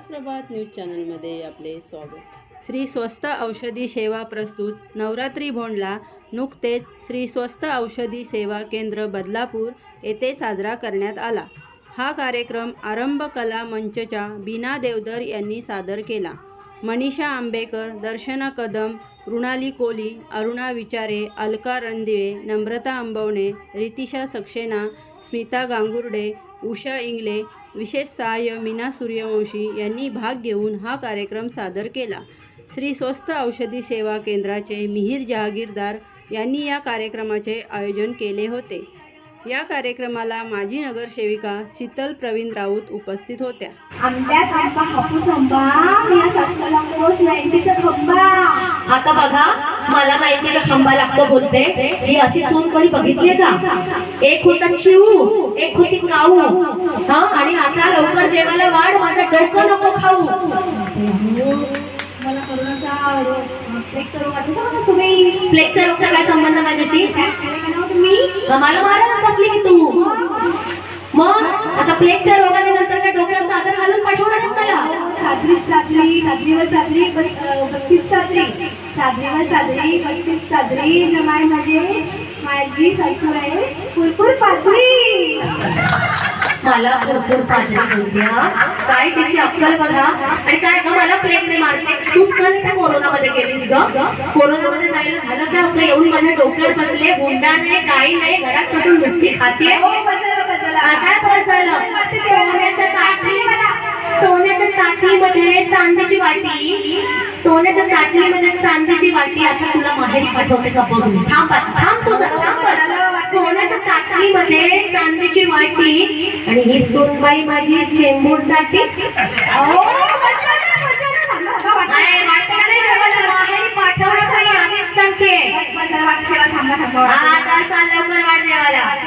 विकास प्रभात news चॅनलमध्ये आपले स्वागत. श्री स्वस्त औषधी सेवा प्रस्तुत नवरात्री भोंडला नुकतेच श्री स्वस्त औषधी सेवा केंद्र बदलापूर येथे साजरा करण्यात आला. हा कार्यक्रम आरंभ कला मंचच्या बीना देवधर यांनी सादर केला. मनीषा आंबेकर दर्शना कदम रुणाली कोली अरुणा विचारे अलका रणदिवे नम्रता अंबवणे रितिशा सक्सेना स्मिता गांगुर्डे उषा इंगले विशेष सहाय्य मीना सूर्यवंशी यांनी भाग घेऊन हा कार्यक्रम सादर केला. श्री स्वस्त औषधी सेवा केंद्राचे मिहीर जहागीरदार यांनी या कार्यक्रमाचे आयोजन केले होते. या कार्यक्रमाला माजी नगरसेविका शीतल प्रवीण राऊत उपस्थित होत्या. आंब्यात आता बघा मला माहितीचा खंबा लागतो बोलते. ही अशी सून कोणी बघितली का? एक होता चिऊ एक होती काऊ. हा? आणि आता लवकर जेवायला वाढ माझं डोकं नको खाऊ. मला करोनाचा रोगचा काय संबंध माझ्याशी? मला मारायला बसली की तू. मग आता प्लेगच्या रोगाने नंतर काय डोक्यावर चादर घालून पाठवणारच बत्तीस चादरी बत्तीस चादरी नमाय माझे माझी सासू आहे कुरकुर पादरी. मला भरपूर बोलते हा. काय तिची अक्कल बघा. आणि काय ग मला प्लेगने मारते. तूच कस त्या कोरोनामध्ये गेलीस ग? कोरोनामध्ये जायला झालं काय होतं येऊन माझ्या डोक्यावर बसले. हुंडा नाही काही नाही घरात बसून नुसती खाते. हो बसायला बसायला. काय बरं झालं सोन्याच्या ताटली सोन्याच्या ताटलीमध्ये चांदीची वाटी. सोन्याच्या ताटलीमध्ये चांदीची वाटी आता तुला माहेरी पाठवते का बघून? थांब तू. सोन्याच्या ताटलीमध्ये चांदीची वाटी आणि ही सोनबाई माझी चेंबूरसाठी वाट-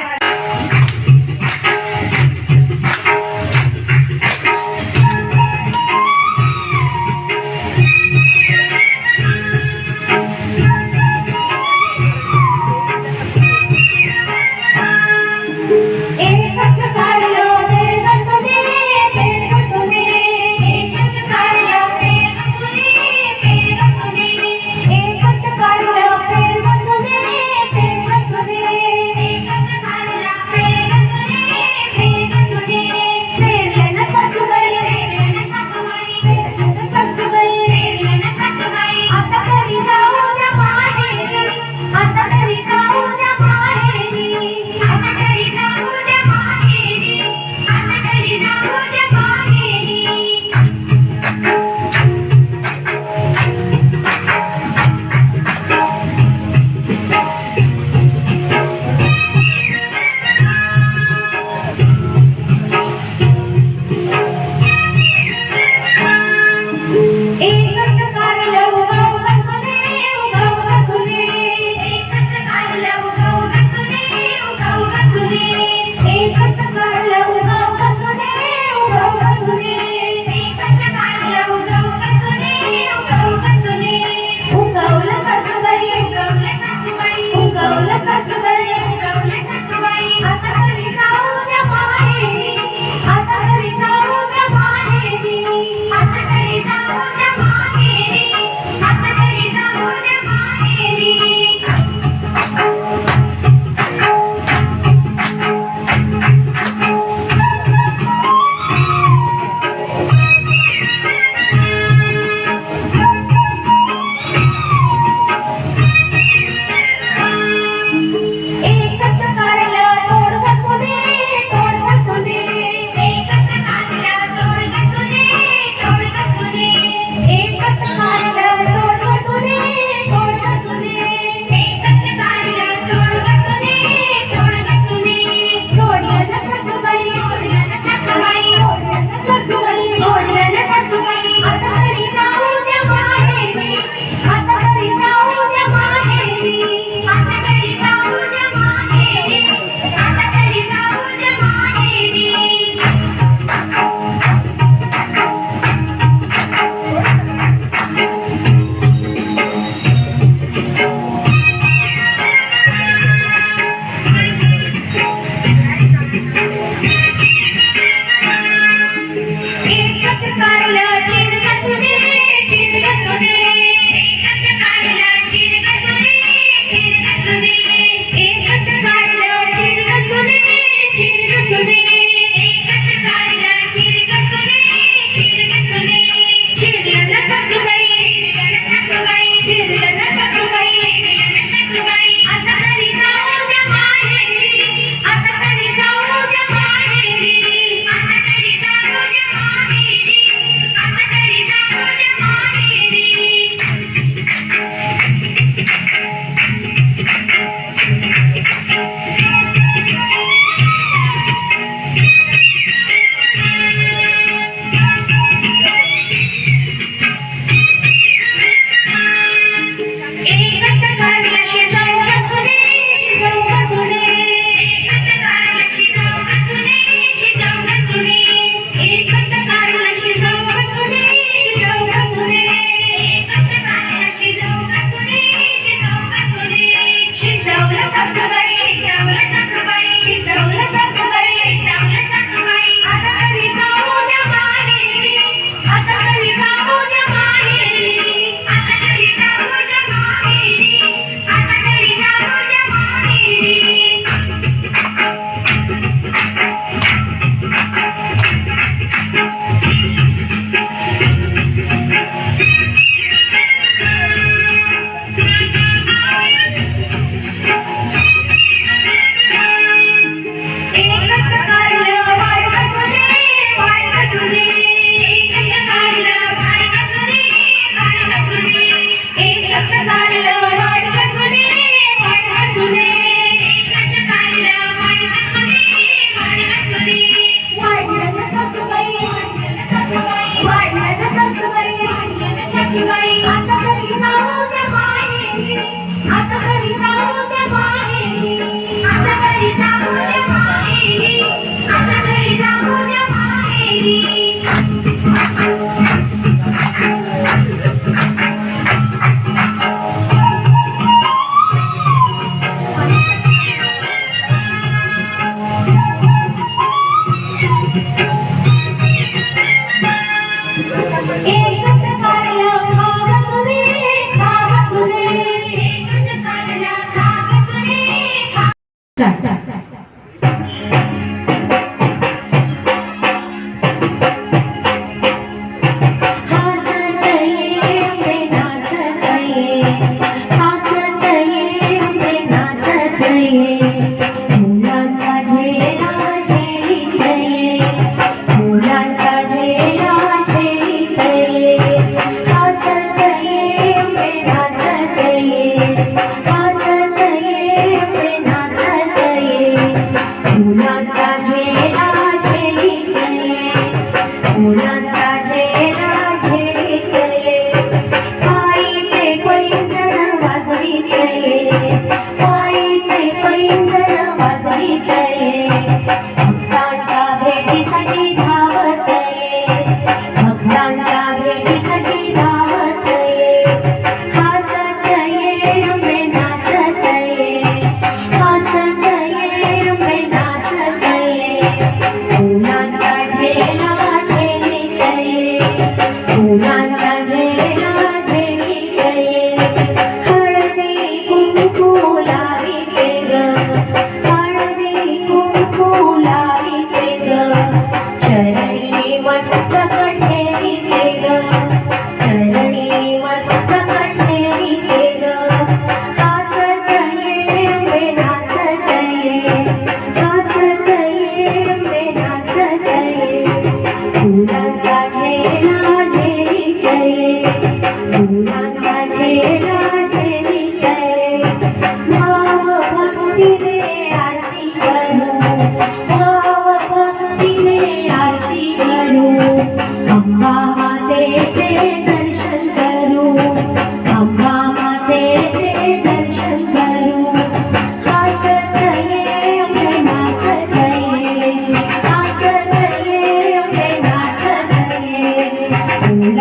Thank you.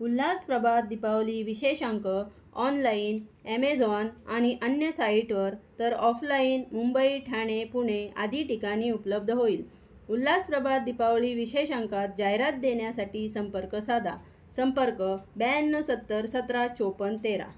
उल्हास प्रभात दीपावली विशेषांक ऑनलाईन ॲमेझॉन आणि अन्य साईटवर तर ऑफलाईन मुंबई ठाणे पुणे आदी ठिकाणी उपलब्ध होईल. उल्हास प्रभात दीपावली विशेषांकात जाहिरात देण्यासाठी संपर्क साधा. संपर्क ब्याण्णव सत्तर सतरा चोपन्न तेरा.